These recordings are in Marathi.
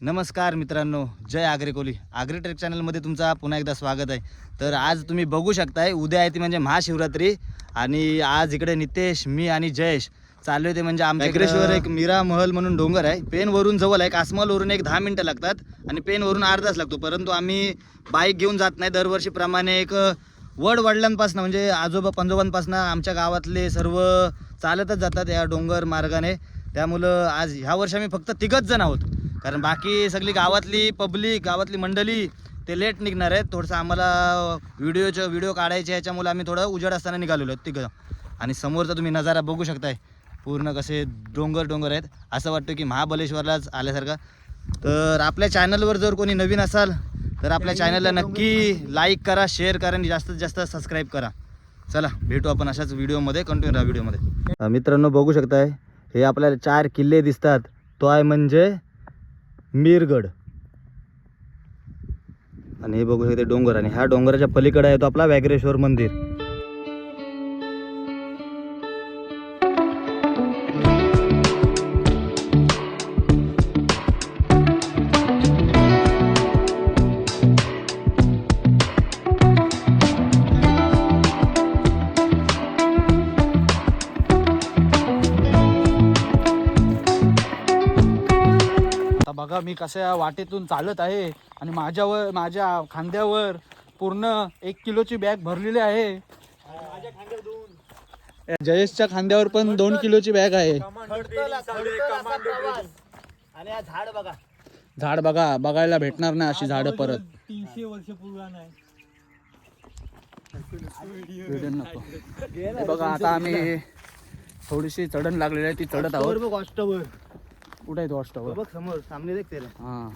नमस्कार मित्रांनो जय आग्रे कोली. आग्रे ट्रेक चॅनलमध्ये तुमचा पुन्हा एकदा स्वागत आहे. तर आज तुम्ही बघू शकताय उद्या आहे ती म्हणजे महाशिवरात्री आणि आज इकडे नितेश मी आणि जयेश. चालू ते म्हणजे आमच्या इकडेश्वर एक मीरा महल म्हणून डोंगर आहे. पेनवरून जवळ आहे. कासमलवरून एक दहा मिनटं लागतात आणि पेनवरून अर्धाच लागतो. परंतु आम्ही बाईक घेऊन जात नाही. दरवर्षीप्रमाणे एक वड वडिलांपासून म्हणजे आजोबा पंजोबांपासून आमच्या गावातले सर्व चालतच जातात या डोंगर मार्गाने. त्यामुळं आज ह्या वर्षी आम्ही फक्त तिघच जण आहोत. कारण बाकी सगळी गावातली पब्लिक गावातली मंडळी ते लेट निघणार आहेत. थोडंसं आम्हाला व्हिडिओचं व्हिडिओ काढायचे याच्यामुळे आम्ही थोडं उजेड असताना निघालेलो आहेत तिकडं आणि समोरचा तुम्ही नजारा बघू शकताय. पूर्ण कसे डोंगर डोंगर आहेत. असं वाटतं की महाबलेश्वरलाच आल्यासारखं. तर आपल्या चॅनलवर जर कोणी नवीन असाल तर आपल्या चॅनलला नक्की लाईक करा शेअर करा आणि जास्तीत जास्त सबस्क्राईब करा. चला भेटू आपण अशाच व्हिडिओमध्ये कंटिन्यू राहा व्हिडिओमध्ये मित्रांनो बघू शकताय. हे आपल्याला चार किल्ले दिसतात. तो आहे म्हणजे मीरगड. आणि हे बघू शकते डोंगर. आणि ह्या डोंगराच्या पलीकडे आहे तो आपला व्याघ्रेश्वर मंदिर. बघा मी कशा वाटेतून चालत आहे आणि माझ्यावर माझ्या खांद्यावर पूर्ण एक किलोची बॅग भरलेली आहे. जयेशच्या खांद्यावर पण दोन किलोची बॅग आहे. आणि हा झाड बघा. झाड बघा बघायला भेटणार नाही अशी झाडं परत. तीनशे वर्ष हे बघा आता आम्ही थोडीशी चढण लागलेली आहे ती चढत आहोत. कुठे आहे वॉच टॉवर बघ समोर सामने देख त्याला. हा.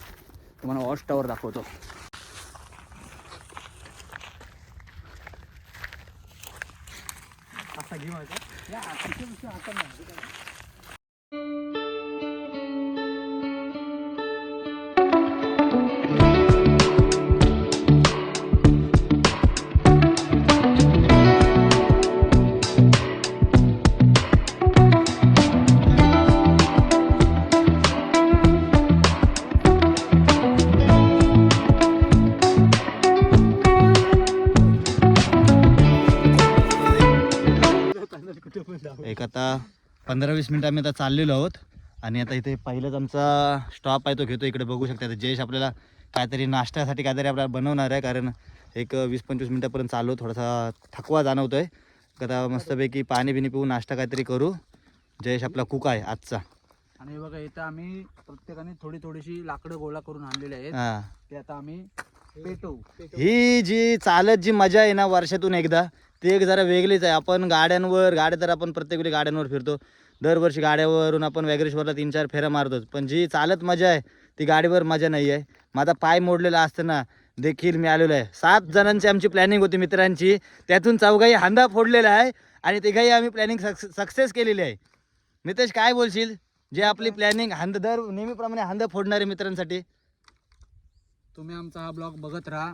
तुम्हाला वॉच टॉवर दाखवतो. असा घेऊ पंधरा वीस मिनिटं आम्ही आता चाललेलो आहोत. आणि आता इथे पहिलंच आमचा स्टॉप आहे तो घेतो इकडे. बघू शकता आता जयेश आपल्याला काहीतरी नाश्त्यासाठी काहीतरी आपल्याला बनवणार आहे कारण एक वीस पंचवीस मिनिटापर्यंत चालू थोडासा थकवा जाणवतो आहे आता मस्तपैकी पाणी बिणी पिऊन नाश्ता काहीतरी करू. जयेश आपला कुक आहे आजचा. आणि बघा इथं आम्ही प्रत्येकाने थोडी थोडीशी लाकडं गोळा करून आणलेली आहेत. ते आता आम्ही पेटवू. ही जी चालत जी मजा आहे ना वर्षातून एकदा ती एक जरा वेगळीच आहे. आपण गाड्यांवर गाड्या तर आपण प्रत्येक वेळी गाड्यांवर फिरतो. दरवर्षी गाड्यावरून आपण वॅगरेश्वरला तीन चार फेऱ्या मारतोच. पण जी चालत मजा आहे ती गाडीवर मजा नाही आहे. माझा पाय मोडलेला असताना देखील मी आलेलो आहे. सात जणांची आमची प्लॅनिंग होती मित्रांची. त्यातून चौघाही हांदा फोडलेला आहे आणि तिघाही आम्ही प्लॅनिंग सक्सेस केलेली आहे. नितेश काय बोलशील? जे आपली प्लॅनिंग हांद दर नेहमीप्रमाणे हांदा फोडणारे मित्रांसाठी. तुम्ही आमचा हा ब्लॉग बघत राहा.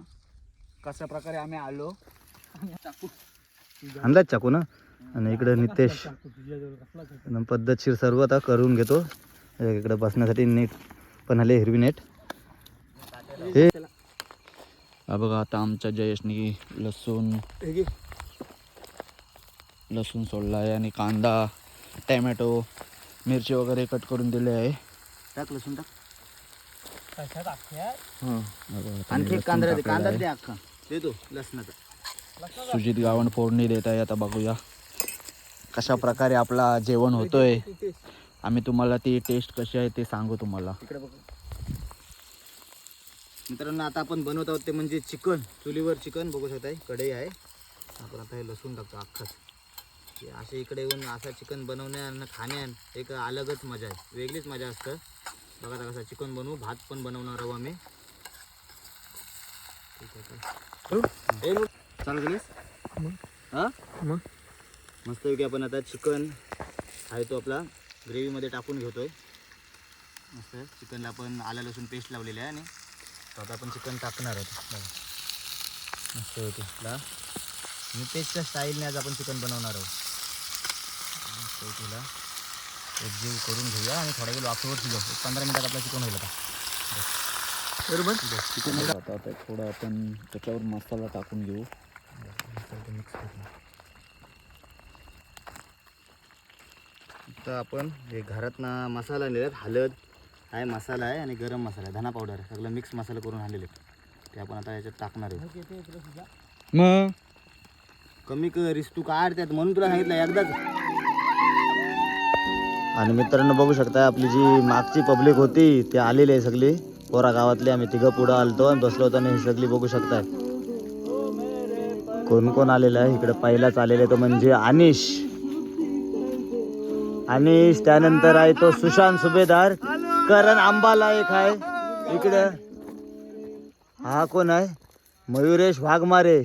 कशा प्रकारे आम्ही आलो. अंदाज चाकू ना? आणि इकडं नितेश. पद्धतशीर सर्व आता करून घेतो. इकडे बसण्यासाठी नेट पण आले हिरवी नेट. हे. बघा आता आमच्या जयेशनी लसूण लसूण सोडला आहे आणि कांदा टॅमॅटो मिरची वगैरे कट करून दिले आहे. टाक लसूण टाक. आणखी कांदा दे टाकलेला कांदा आहे. दे अख्खा. देतो लसणाचा. सुजित गावण फोडणी देत आहे आता बघूया. कशा प्रकारे आपला जेवण होतोय? आम्ही तुम्हाला ती टेस्ट कशी आहे ते सांगू तुम्हाला. इकडे बघ. मित्रांनो आता आपण बनवत आहोत ते म्हणजे चिकन चुलीवर चिकन. बघू शकताय कढई आहे. आपण आता हे लसूण टाकतो अख्खाच. हे असे इकडे येऊन असं चिकन बनवण्यात खाण्यात एक अलगच मजा आहे. वेगळीच मजा असतं. बघा आता कसं चिकन बनवू. भात पण बनवणार आहोत आम्ही. ठीक आहे चालू. केलीस? हा? मग? मस्तपैकी आपण आता चिकन आहे तो आपला ग्रेव्हीमध्ये टाकून घेतोय. मस्त चिकनला आपण आलं लसूण पेस्ट लावलेली आहे आणि तो आता आपण चिकन टाकणार आहोत. बघा. मस्त होते आपला नितेशच्या स्टाईलने आज आपण चिकन बनवणार आहोत. तिला एक जीव करून घेऊया आणि थोडा वेळ वाफेवर शिजव एक पंधरा मिनिटात आपला चिकन होईल आता. बरोबर? आता आता थोडं आपण त्याच्यावर मसाला टाकून घेऊ. तर आपण हे घरातनं मसाला आणलेला हळद आहे मसाला आहे आणि गरम मसाला आहे. धना पावडर आहे. सगळं मिक्स मसाला करून आणलेले ते आपण आता याच्यात टाकणार आहे. मग? कमी करीस तू काढ त्यात. म्हणून तुला सांगितलं एकदाच. आणि मित्रांनो बघू शकता आपली जी मागची पब्लिक होती ती आलेली आहे सगळी. पोरा गावातली आम्ही तिघं पुढं आलतो आणि बसलो होतो आणि ही सगळी बघू शकताय. कोण कोण आलेलं आहे? इकडे पहिलाच आलेले तो म्हणजे अनिश. अनिश त्यानंतर आहे तो सुशांत सुभेदार. करण आंबाला एक आहे. इकडे. हा कोण आहे? मयुरेश वाघमारे.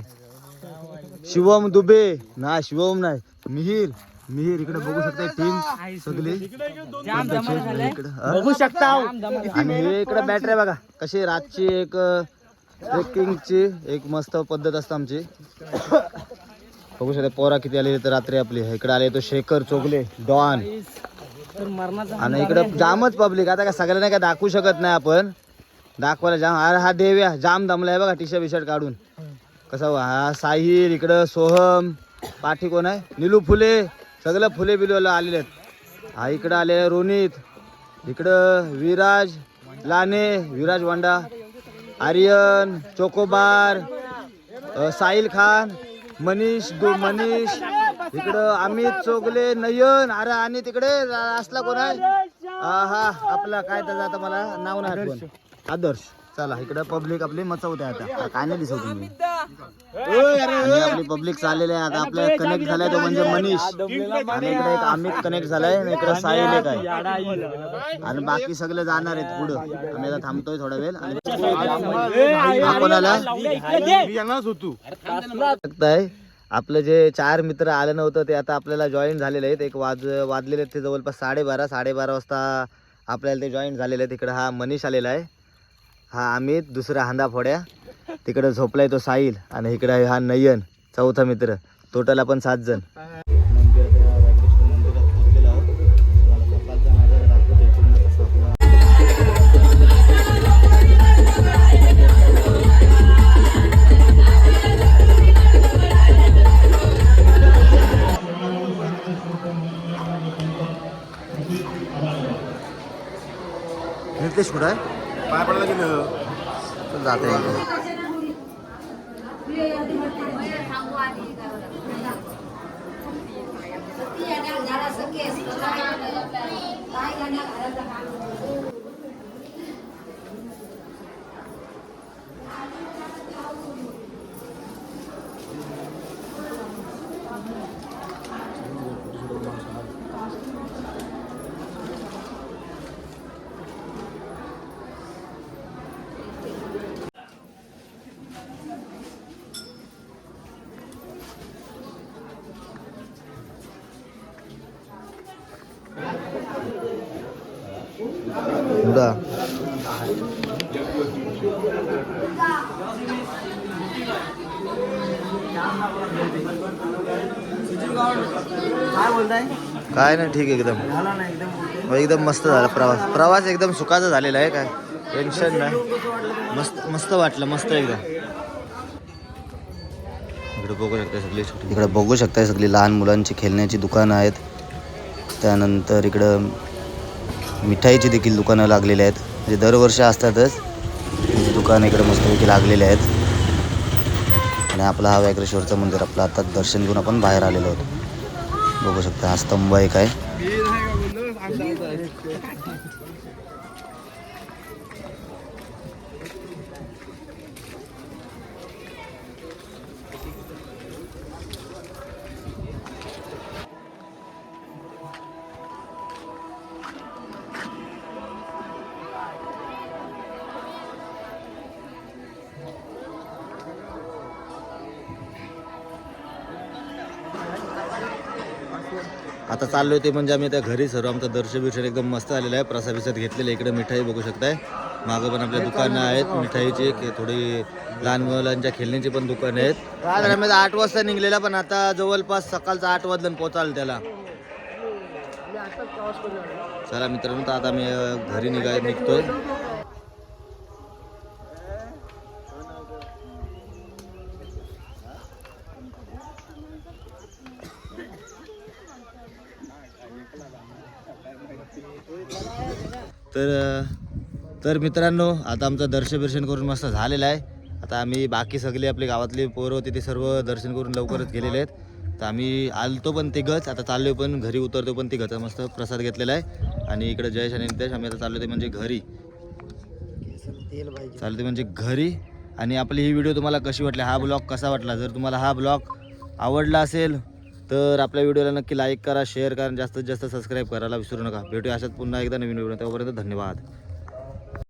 शिवम दुबे. ना शिवम नाही. मिहीर. मिहीर इकडे बघू शकता टीम सगळी. इकडे बघू शकता आणि हे इकडे बॅटरी बघा. कशी रातची एक ट्रेकिंगची एक मस्त पद्धत असते आमची. बघू शकता पोरा किती आले तर रात्री आपली. इकडे आले तो शेखर चोगले डॉन. आणि इकडे जामच पब्लिक आता काय सगळ्यांना काय दाखवू शकत नाही आपण. दाखवायला जाम. अरे हा देव्या जाम दमलाय बघा टी शर्ट बिशर्ट काढून. कसा हा साहिल इकडं सोहम पाठी कोण आहे? निलू फुले सगळं फुले बिलवाला आलेले आहेत. हा इकडं आले रोनित. इकडं विराज लाने विराज वांडा आर्यन चोकोबार साहिल खान मनीष दो मनीष. इकडं अमित चोगले नयन. अरे आणि तिकडे असला कोण आहे? हा हा आपला काय त्याचं आता मला. नाव नाही आठवण आदर्श. चला इकडं पब्लिक आपली मचवते आता. काय नाही दिसत तुम्ही. आणि आपली पब्लिक चाललेली आहे आता आपल्या कनेक्ट झालाय तो म्हणजे मनीष. आणि इकडे एक अमित कनेक्ट झालाय आणि इकडे साहिल एक आहे. आणि बाकी सगळे जाणार आहेत पुढं. आम्ही आता थांबतोय थोडा वेळ. आणि शकताय आपलं जे चार मित्र आले नव्हतं ते आता आपल्याला जॉईन झालेले आहेत. एक वाज वाजलेले आहेत ते जवळपास साडेबारा साडेबारा वाजता आपल्याला ते जॉईन झालेले आहेत. तिकडं हा मनीष आलेला आहे. हा अमित दुसरा हांदा फोड्या. तिकडं झोपलाय तो साहिल आणि इकडे हा नयन चौथा मित्र. टोटल आपण सात जण. नितेश कुठं आहे? पाय पडला की नाही? जाते मुडा काय नाही ठीक आहे एकदम. हो, एकदम मस्त झाला प्रवास. प्रवास एकदम सुखाचा झालेला आहे काय? टेन्शन नाही. मस्त मस्त वाटलं मस्त एकदम. इकडे बघू शकता सगळी छोटी इकडे बघू शकता सगळी लहान मुलांची खेळण्याची दुकानं आहेत. त्यानंतर इकडं मिठाईची देखील दुकानं लागलेली आहेत. म्हणजे दरवर्षी असतातच ही दुकानं इकडे मस्तपैकी लागलेले आहेत. आणि आपला हा व्याघ्रेश्वरचं मंदिर आपलं आता दर्शन घेऊन आपण बाहेर आलेलो आहोत. बघू शकता हा स्तंभ एक आहे. आता चाललो ते म्हणजे आम्ही त्या घरी सर्व आमचं दर्शन बिर्शन एकदम मस्त आलेलं आहे. प्रसाद बिसाद घेतलेलं आहे. इकडे मिठाई बघू शकताय. मागं पण आपल्या दुकानं आहेत. मिठाईची की थोडी लहान मुलांच्या खेळण्याची पण दुकानं आहेत. आम्ही आठ वाजता निघलेला पण आता जवळपास सकाळचा आठ वाजलं पोचाल त्याला. चला मित्रांनो आता मी घरी निघाय निघतोय. तर तर मित्रांनो आता आमचं दर्शन बिर्शन करून मस्त झालेलं आहे. आता आम्ही बाकी सगळे आपले गावातले पोरं होते ते सर्व दर्शन करून लवकरच गेलेले आहेत. तर आम्ही आलतो पण ते गच आता चाललो पण घरी उतरतो पण तिघच. मस्त प्रसाद घेतलेला आहे. आणि इकडे जयेश आणि नितेश आम्ही आता चाललो ते म्हणजे घरी. चालू म्हणजे घरी. आणि आपली ही व्हिडिओ तुम्हाला कशी वाटली? हा ब्लॉग कसा वाटला? जर तुम्हाला हा ब्लॉग आवडला असेल तर आपल्या व्हिडिओला नक्की लाईक करा शेअर करा जास्तीत जास्त सबस्क्राईब करायला विसरू नका. भेटूया अशाच पुन्हा एकदा नवीन व्हिडिओ त्यापर्यंत धन्यवाद.